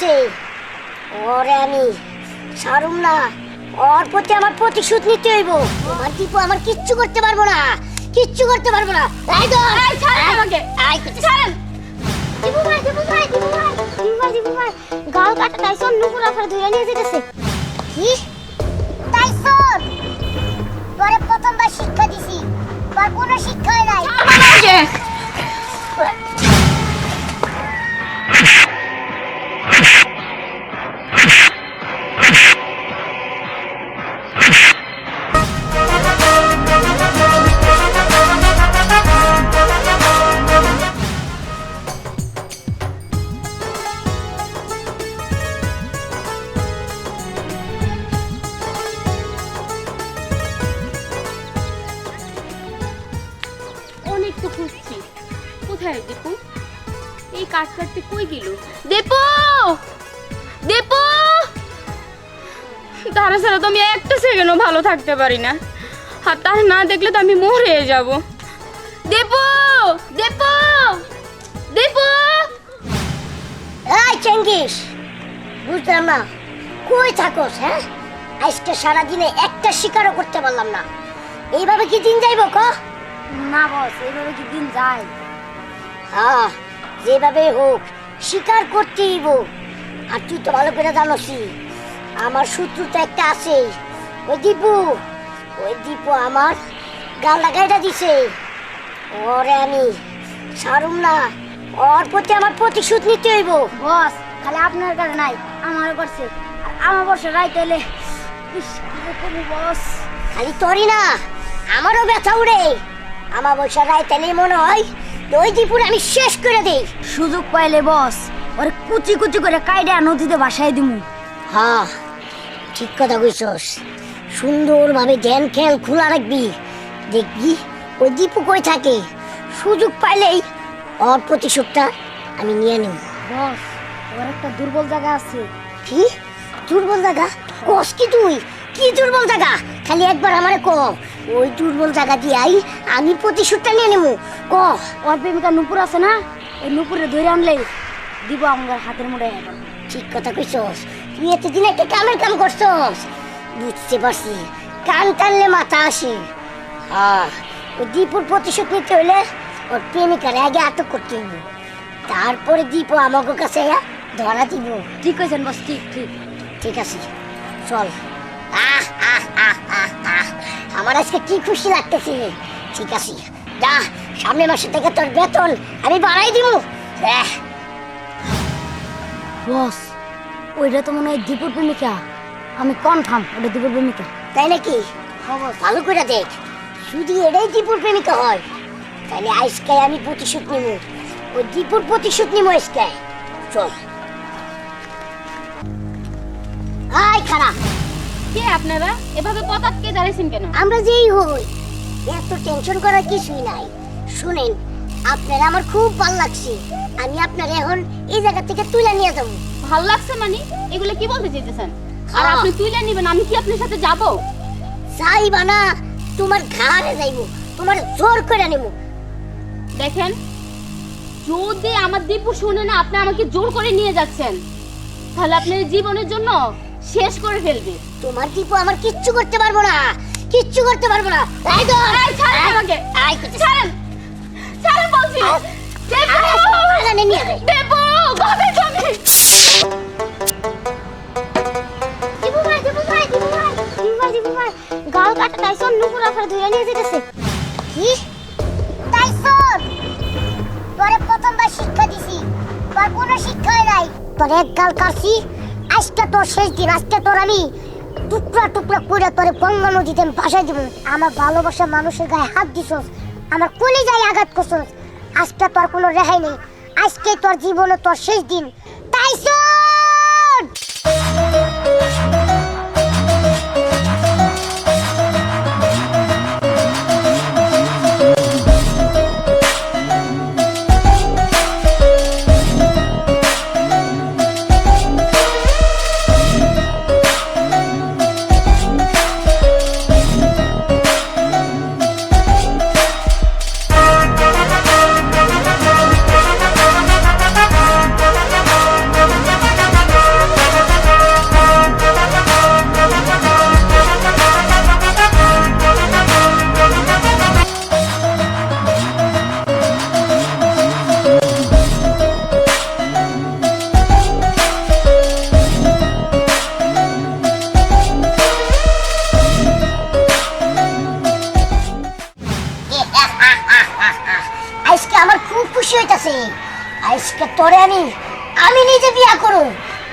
দিছে ওরে আমি ছাড়ুম না ওর প্রতি আমার প্রতিশোধ নিতে হইব। আমার দীপু আমার কিচ্ছু করতে পারব না কিচ্ছু করতে পারব না। এই তো এই, ছাড়েন আমাকে। আই করতে ছাড়েন। দীপু ভাই দীপু ভাই দীপু ভাই দীপু ভাই দীপু ভাই গাল কাটা টাইসন নুপুর আফার ধরে নিয়ে যেতেছে কি? টাইসন তোরে প্রথমবার শিক্ষা দিছি। তোর কোনো শিক্ষা কোথায় দীপু? এই কাঠ কাটতে কই গেল? দীপু! দীপু! তারা ছাড়া তো আমি একটা সেকেন্ডও ভালো থাকতে পারি না। আর তার না দেখলে তো আমি মরে যাব। দীপু! দীপু! দীপু! এই চেঙ্গিস বুঝলাম না। কই থাকোস হ্যাঁ? আজকে সারাদিনে একটা শিকারও করতে পারলাম না। এইভাবে কি দিন যাইব ক? না বস এইভাবে কি দিন যায়? হ্যাঁ যেভাবে হোক শিকার করতেই আর তুই তো ভালো করে জানোসই আমার শত্রু তো একটা আছে। ওই দীপু ওই দীপু আমার গাল লাগাইটা দিছে। ওরে আমি ছাড়ুম না ওর প্রতি আমার প্রতিশোধ নিতে হইব। বস খালি আপনার কাছে নাই আমার করছে। আর আমার বসে রাইতে করব বস? খালি তোরই না আমারও ব্যথা উড়ে। আমার বৈশা রায় তাহলে মনে হয় ওই দীপুর আমি শেষ করে দেই। সুযোগ পাইলে বস ওরে কুচি কুচি করে কাইডা নদীতে ভাসাই দিমু। হ্যাঁ ঠিক কথা কইছস। সুন্দরভাবে জ্ঞান খেয়াল খোলা রাখবি। দেখবি ওই দীপু কই থাকে। সুযোগ পাইলেই ওর প্রতিশোধটা আমি নিয়ে নিব। বস ওর একটা দুর্বল জায়গা আছে। কি? দুর্বল জায়গা? কস কি তুই? কি দুর্বল জায়গা? খালি একবার আমারে ক ওই দুর্বল জায়গা দিয়াই আমি প্রতিশোধটা নিয়ে নেব। ক? ওর প্রেমিকা নুপুর আছে না? ওই নুপুরে ধরে আনলে দিব আমার হাতের এখন ঠিক কথা কইছস। তুই এতদিন একটা কামের কাম করছস। বুঝতে পারছি। কান টানলে মাথা আসে। হ্যাঁ ওই দীপুর প্রতিশোধ নিতে হইলে ওর প্রেমিকার আগে আটক করতে হইব। তারপরে দীপু আমাকে কাছে ধরা দিব। ঠিক কইছেন বস ঠিক ঠিক। ঠিক আছে। চল। আমার আজকে কি খুশি লাগতেছে? ঠিক আছে যা সামনের মাসে থেকে তোর বেতন আমি বাড়াই দিব বস ওইটা তো মনে হয় দীপুর প্রেমিকা। আমি কনফার্ম ওটা দীপুর প্রেমিকা। তাই নাকি? ভালো করে দেখ শুধু এটাই দীপুর প্রেমিকা হয়। তাহলে আজকে আমি প্রতিশোধ নিব ওই দীপুর প্রতিশোধ নিব আজকে। চল। কে আপনারা? এভাবে আটকে দাঁড়িয়েছেন কেন? আমরা যেই হই এত টেনশন করার কিছুই নাই। শুনেন আপনারা আমার খুব ভালো লাগছে। আমি আপনার এখন এই জায়গা থেকে তুলে নিয়ে যাব। ভালো লাগছে মানে? এগুলো কি বলতে চাইতেছেন? আর হ্যাঁ। আপনি তুলে নেবেন আমি কি আপনার সাথে যাব? চাইবা না তোমার ঘাড়ে যাইবো তোমার জোর করে নেব। দেখেন যদি আমার দীপু শুনে না আপনি আমাকে জোর করে নিয়ে যাচ্ছেন তাহলে আপনার জীবনের জন্য শেষ করে ফেলবে। তোমার দীপু আমার কিচ্ছু করতে পারব না। কিচ্ছু করতে পারব না। তাই তো। এই, ছাড়েন আমাকে। আয় করতে ছাড়েন। ছাড়েন বলছি। বাগানে নিয়ে যাই তুমি ভাই ভাই ভাই দীপু ভাই দীপু ভাই। গাল কাটা নুপুর আফার নিয়ে যেতেছে কি? তোরে প্রথমবার শিক্ষা দিছি। তোর কোনো শিক্ষা নাই। তোর এক গাল কাটছি। আজকে তোর শেষ দিন, আজকে তোর আমি টুকরা টুকরা করে তোরে গঙ্গা নদীতে আমি ভাসাই দিব। আমার ভালোবাসা মানুষের গায়ে হাত দিছস, আমার কলিজায় আঘাত করছস। আজকে তোর কোনো রেহাই নেই, আজকে তোর জীবনে তোর শেষ দিন। আছে আজকে তোরে আমি আমি নিজে বিয়া করু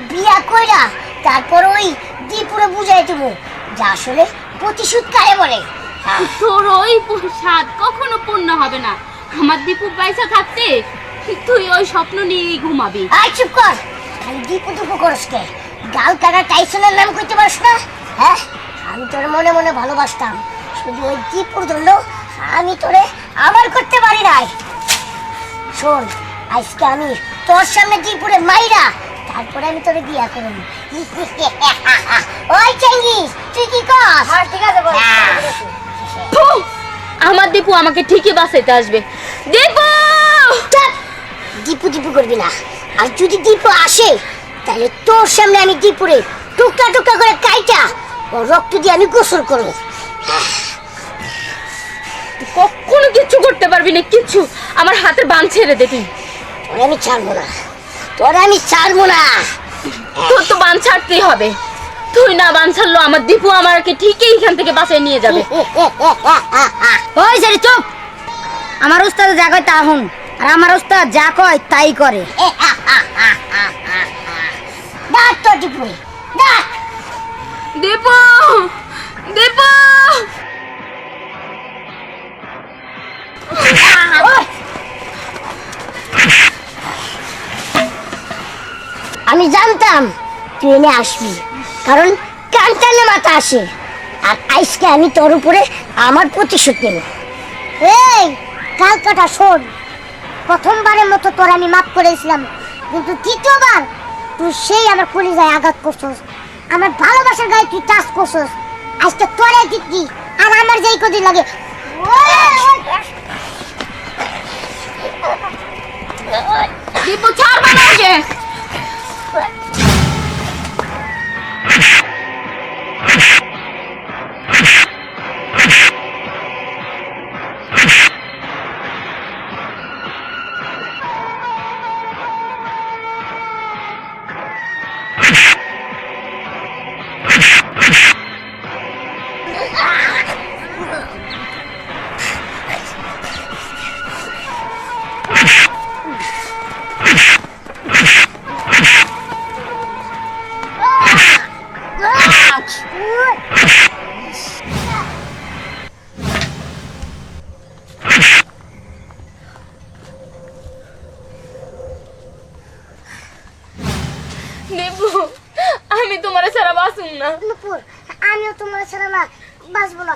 বিয়া কইরা তারপর ওই দীপুরে বুঝাই দেবো যা আসলে প্রতিশোধ কারে বলে। হ্যাঁ। তোর ওই স্বাদ কখনো পূর্ণ হবে না। আমার দীপু পয়সা থাকতে তুই ওই স্বপ্ন নিয়েই ঘুমাবি। আয় চুপ কর। খালি দীপু দুপু করস কে গাল কাটা টাইসনের নাম কইতে পারস না? হ্যাঁ? আমি তোর মনে মনে ভালোবাসতাম। শুধু ওই দীপুর জন্য আমি তোরে আবার করতে পারি নাই। শোন আজকে আমি তোর সামনে দীপুরে মাইরা তারপরে আমি তোরে বিয়া করব। ওই চেঙ্গি তুই কি কর হ্যাঁ ঠিক আছে বল। আমার দীপু আমাকে ঠিকই বাঁচাইতে আসবে। দীপু! চাপ! দীপু দীপু করবি না। আর যদি দীপু আসে তাহলে তোর সামনে আমি দীপুরে টুকরা টুকরা করে কাইটা ও রক্ত দিয়ে আমি গোসল করব। কখনো কিচ্ছু করতে পারবি না কিচ্ছু। আমার হাতের বান ছেড়ে দে তুই। তোরে আমি ছাড়বো না। তোরে আমি ছাড়বো না। তোর তো বান ছাড়তেই হবে। তুই না বান ছাড়লো আমার দীপু আমাকে ঠিকই এখান থেকে বাঁচাই নিয়ে যাবে। ওই সেরে চুপ। আমার উস্তাদ যা কয় তা হুন আর আমার উস্তাদ যা কয় তাই করে। ডাক তোর দীপুরে ডাক দীপু! দীপু! আমি জানতাম তুই এনে আসবি। কারণ কান মাথা আসে। আর আজকে আমি তোর উপরে আমার প্রতিশোধ নেব। এই কাল কাটা শোন। প্রথমবারের মতো তোর আমি মাফ করেছিলাম কিন্তু দ্বিতীয়বার তুই সেই আমার কলিজায় আঘাত করছস। আমার ভালোবাসার গায়ে তুই টাচ করছস। আজকে তোরে দিকি আর আমার যেই কদিন লাগে। দীপু, ছাড় What? দীপু আমি তোমার ছাড়া বাসুন না। আমিও তোমার ছাড়া না বাঁচবো না।